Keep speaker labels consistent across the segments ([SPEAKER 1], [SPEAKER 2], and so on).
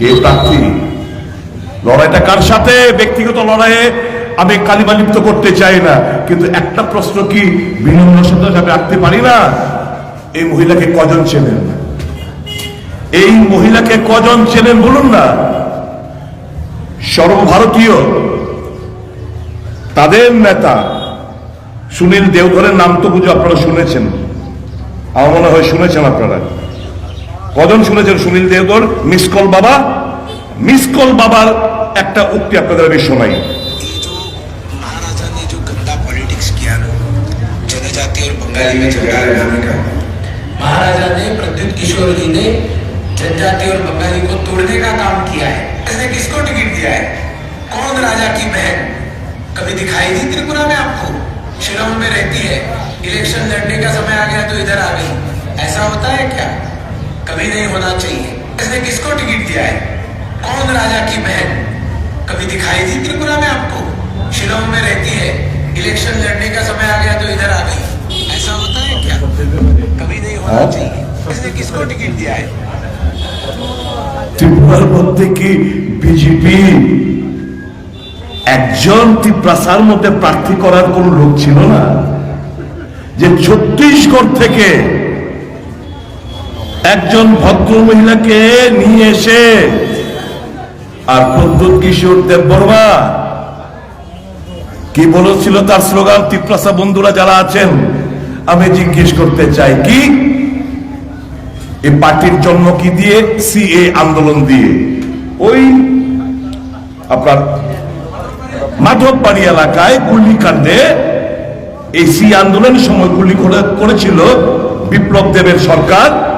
[SPEAKER 1] কে প্রার্থী? লড়াইটা কার সাথে? ব্যক্তিগত লড়াইয়ে আমি কালিমা লিপ্ত করতে চাই না। কিন্তু একটা প্রশ্ন কি বিনম্র সাথে আমি রাখতে পারি না? এই মহিলাকে কজন চেনেন? এই মহিলাকে কজন চেনেন বলুন না। সর্বভারতীয় তাদের নেতা সুনীল দেওধরের নাম তো বুঝে আপনারা শুনেছেন। আমার মনে হয় শুনেছেন আপনারা। কজন শুনেছেন সুনীল দেওধর মিস কল বাবা মিস কল বাবার একটা উক্তি আপনাদের আমি শোনাই
[SPEAKER 2] ये जो महाराजा ने जो गंदा पॉलिटिक्स किया ना जनजाति और बंगाली में झगड़ा लगाने का
[SPEAKER 3] महाराजा ने प्रद्युत किशोर जी ने जनजाति और बंगाली को तोड़ने का काम किया है इसने किसको टिकट दिया है कौन राजा की बहन कभी दिखाई दी त्रिपुरा में आपको शिलोंग में रहती है इलेक्शन लड़ने का समय आ गया तो इधर आ गई ऐसा होता है क्या कभी नहीं होना चाहिए इसने किसको टिकट दिया है कौन राजा की बहन कभी दिखाई दी त्रिपुरा में आपको शिलोंग में रहती है इलेक्शन लड़ने का समय आ गया तो इधर आ गई ऐसा होता है क्या कभी नहीं होना चाहिए इसने किसको टिकट दिया है
[SPEAKER 1] ত্রিপুরার মধ্যে কি বিজেপি একজন ত্রিপ্রাসার মধ্যে প্রার্থী করার কোন লোক ছিল না যে ছত্তিশগড় থেকে একজন ভদ্র মহিলাকে নিয়ে এসে, আর প্রদ্যুৎ কিশোর দেববর্মা কি বলেছিল তার স্লোগান, তিপ্রাসা বন্ধুরা যারা আছেন, আমি জিজ্ঞেস করতে চাই, কি? এই পার্টির জন্ম কি দিয়ে, সিএ আন্দোলন দিয়ে? ওই আপনার মাধববাড়ি এলাকায় গুলিকাণ্ডে এই সি আন্দোলনের সময় গুলি করে- করেছিল বিপ্লব দেবের সরকার।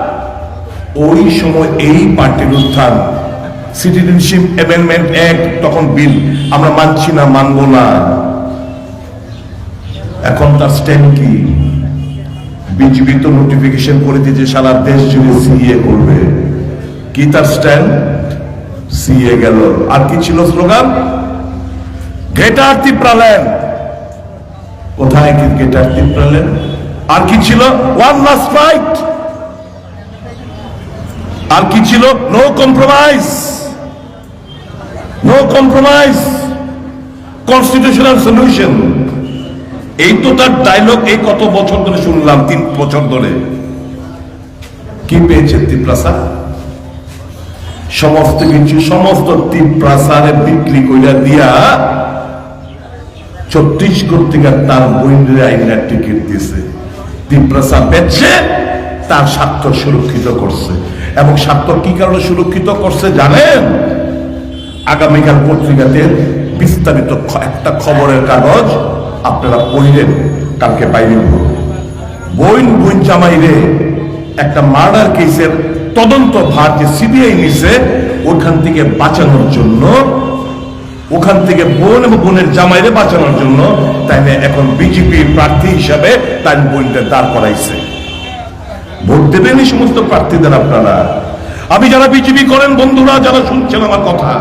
[SPEAKER 1] ওই সময় এই পার্টির উত্থান সিটিজেনশিপ অ্যামেন্ডমেন্ট অ্যাক্ট তখন বিল আমরা মানছি না, মানব না। এখন তার স্ট্যান্ড কি? বিজেপি তো নোটিফিকেশন করে দিয়েছে সারা দেশ জুড়ে সিএ করবে। কি তার স্ট্যান্ড সিএ গেল। আর কি ছিল স্লোগান গ্রেটার ত্রিপ্রাল্যান্ড কোথায় কি গ্রেটার ত্রিপ্রাল্যান্ড আর কি ছিল? ওয়ান লাস্ট ফাইট আর কি ছিল? No compromise no compromise constitutional solution এই তো তার ডায়লগ এই কত বছর ধরে শুনলাম, তিন বছর ধরে। কি পেয়েছে তিপ্রাসা সমস্ত কিছু, সমস্ত তিপ্রাসারে বিক্রি কইরা দিয়া ছত্তিশগড় থেকে তার বইনের আইনের টিকিট দিছে। তিপ্রাসা বেচছে, তার স্বার্থ সুরক্ষিত করছে। এবং স্বার্থ কি কারণে সুরক্ষিত করছে জানেন? আগামীকাল পত্রিকাতে বিস্তারিত একটা খবরের কাগজ আপনারা পড়লেন, কালকে বাইরে বইন বইন জামাইরে একটা মার্ডার কেসের তদন্ত ভার যে সিবিআই নিছে, ওখান থেকে বাঁচানোর জন্য, ওখান থেকে বোন এবং বোনের জামাইরে বাঁচানোর জন্য তাই এখন বিজেপি প্রার্থী হিসাবে তাই বোনটা দাঁড় করাইছে। ভোট দেবেন এই সমস্ত প্রার্থীদের আপনারা। আমি যারা বিজেপি করেন, বন্ধুরা, যারা শুনছেন আমার কথা,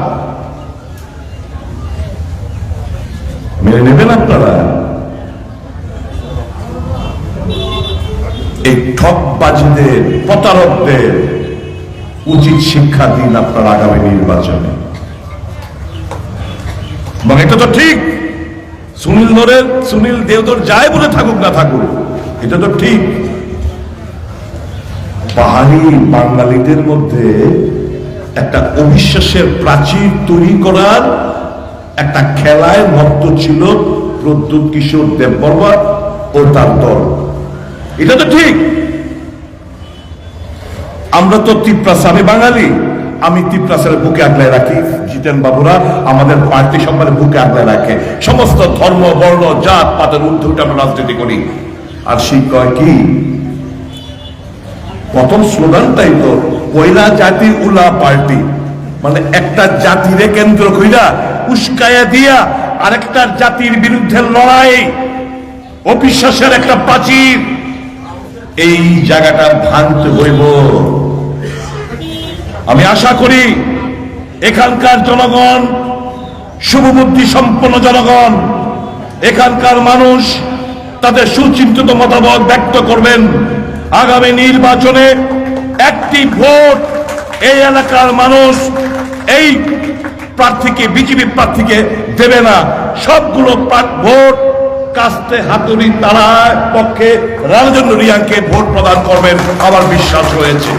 [SPEAKER 1] মেনে নেবেন আপনারা? এই ঠকবাজিদের, প্রতারকদের উচিত শিক্ষা দিন আপনার আগামী নির্বাচনে। এবং এটা তো ঠিক, সুনীল ধরে সুনীল দেওদর যায় বলে থাকুক না থাকুক, এটা তো ঠিক। পাহাড়ি বাঙালিদের মধ্যে একটা অবিশ্বাসের প্রাচীর তৈরি করার একটা খেলায় মত্ত ছিল প্রদ্যুৎ কিশোর দেববর্মা ও তার দল। এটা তো ঠিক। আমরা তো তিপ্রাস, আমি বাঙালি। আমি তিপ্রাসের বুকে আগলায় রাখি। জিতেন বাবুরা আমাদের পার্টি সম্মানের বুকে আগলায় রাখে। সমস্ত ধর্ম, বর্ণ, জাত, পাতের উঠে আমরা রাজনীতি করি। আর কয় কি? প্রথম স্লোগানটাই তো, কয়লা জাতি উলা পার্টি মানে একটা জাতিরে কেন্দ্র কইরা উস্কায়া দিয়া আরেকটা জাতির বিরুদ্ধে লড়াই। অবিশ্বাসের একটা প্রাচীর এই জায়গাটা ভাঙতে হইব। আমি আশা করি এখানকার জনগণ, শুভবুদ্ধি সম্পন্ন জনগণ, এখানকার মানুষ তাদের সুচিন্তিত মতামত ব্যক্ত করবেন। আগামী নির্বাচনে একটি ভোট এই এলাকার মানুষ, এই প্রার্থীকে, বিজেপি প্রার্থীকে দেবে না। সবগুলো ভোট কাস্তে হাতুড়ি তারা পক্ষে রাজেন্দ্র রিয়াংকে ভোট প্রদান করবেন, আমার বিশ্বাস রয়েছে।